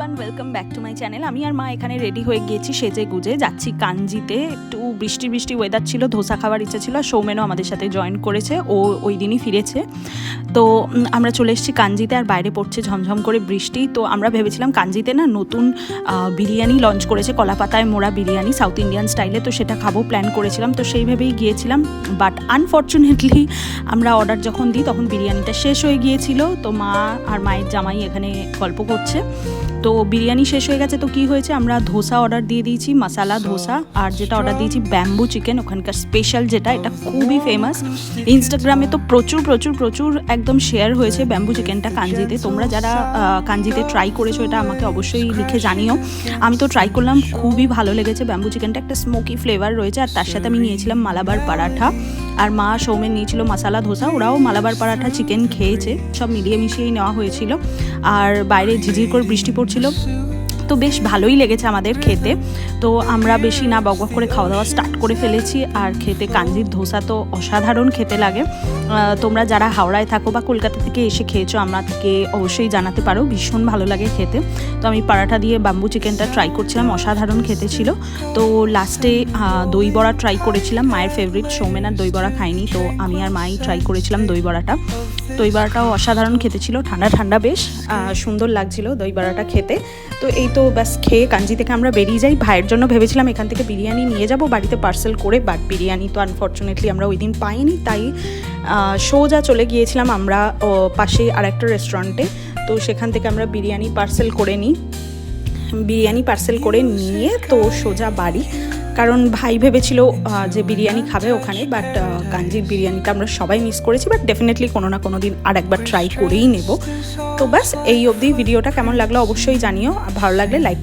Everyone welcome back to my channel আমি আর মা এখানে রেডি হয়ে গিয়েছি সেজে গুজে। যাচ্ছি কাঞ্জিতে। একটু বৃষ্টি বৃষ্টি ওয়েদার ছিল, ধোসা খাওয়ার ইচ্ছা ছিল। সৌমেনও আমাদের সাথে জয়েন করেছে। ও ওই দিনই ফিরেছে। তো আমরা চলে এসেছি কাঞ্জিতে আর বাইরে পড়ছে ঝমঝম করে বৃষ্টি। তো আমরা ভেবেছিলাম কাঞ্জিতে না নতুন বিরিয়ানি লঞ্চ করেছে কলাপাতায় মোড়া বিরিয়ানি সাউথ ইন্ডিয়ান স্টাইলে তো সেটা খাব প্ল্যান করেছিলাম। তো সেই ভেবেই গিয়েছিলাম। বাট আনফর্চুনেটলি আমরা অর্ডার যখন দিই, তখন বিরিয়ানিটা শেষ হয়ে গিয়েছিল। তো মা আর মায়ের জামাই এখানে গল্প করছে। তো বিরিয়ানি শেষ হয়ে গেছে তো কি হয়েছে? আমরা ধোসা অর্ডার দিয়ে দিয়েছি মশালা ধোসা আর যেটা অর্ডার দিয়েছি ব্যাম্বু চিকেন ওখানকার স্পেশাল যেটা এটা খুবই ফেমাস ইনস্টাগ্রামে তো প্রচুর প্রচুর প্রচুর একদম শেয়ার হয়েছে ব্যাম্বু চিকেনটা কাঞ্জিতে। তোমরা যারা কাঞ্জিতে ট্রাই করেছ এটা আমাকে অবশ্যই লিখে জানিও। আমি তো ট্রাই করলাম খুবই ভালো লেগেছে ব্যাম্বু চিকেনটা একটা স্মোকি ফ্লেভার রয়েছে আর তার সাথে আমি নিয়েছিলাম মালাবার পরাঠা। আর মা সৌমেন নিয়েছিল মশালা ধোসা ওরাও মালাবার পরাঠা চিকেন খেয়েছে সব মিলিয়ে মিশিয়েই নেওয়া হয়েছিল। আর বাইরে ঝিঝির করে বৃষ্টি পড়ছিল তো বেশ ভালোই লেগেছে আমাদের খেতে। তো আমরা বেশি না বকবক করে খাওয়া দাওয়া স্টার্ট করে ফেলেছি। আর খেতে কাঞ্জির ধোসা তো অসাধারণ খেতে লাগে। তোমরা যারা হাওড়ায় থাকো বা কলকাতা থেকে এসে খেয়েছো, আমাকে অবশ্যই জানাতে পারো। ভীষণ ভালো লাগে খেতে। তো আমি পারাঠা দিয়ে বাম্বু চিকেনটা ট্রাই করছিলাম। অসাধারণ খেতে ছিল। তো লাস্টে দই বড়া ট্রাই করেছিলাম। মায়ের ফেভারিট সৌমেন আর দই বড়া খাইনি। তো আমি আর মাই ট্রাই করেছিলাম দই বড়াটা। দই বড়াটাও অসাধারণ খেতে ছিল। ঠান্ডা ঠান্ডা বেশ সুন্দর লাগছিল দই বড়াটা খেতে। তো এই তো ব্যাস খেয়ে কাঞ্জি থেকে আমরা বেরিয়ে যাই। ভাইয়ের জন্য ভেবেছিলাম এখান থেকে বিরিয়ানি নিয়ে যাব বাড়িতে পার্সেল করে বাট বিরিয়ানি তো আনফর্চুনেটলি আমরা ওই দিন পাইনি তাই সোজা চলে গিয়েছিলাম আমরা ও, পাশেই আর একটা রেস্টুরেন্টে তো সেখান থেকে আমরা বিরিয়ানি পার্সেল করে নিই। বিরিয়ানি পার্সেল করে নিয়ে তো সোজা বাড়ি। কারণ ভাই ভেবেছিল যে বিরিয়ানি খাবে ওখানে বাট কাঞ্জির বিরিয়ানিটা আমরা সবাই মিস করেছি বাট ডেফিনেটলি কোনো না কোনো দিন আর একবার ট্রাই করেই নেব। তো ব্যাস, এই অবধি ভিডিওটা কেমন লাগল অবশ্যই জানিও ভালো লাগলে লাইক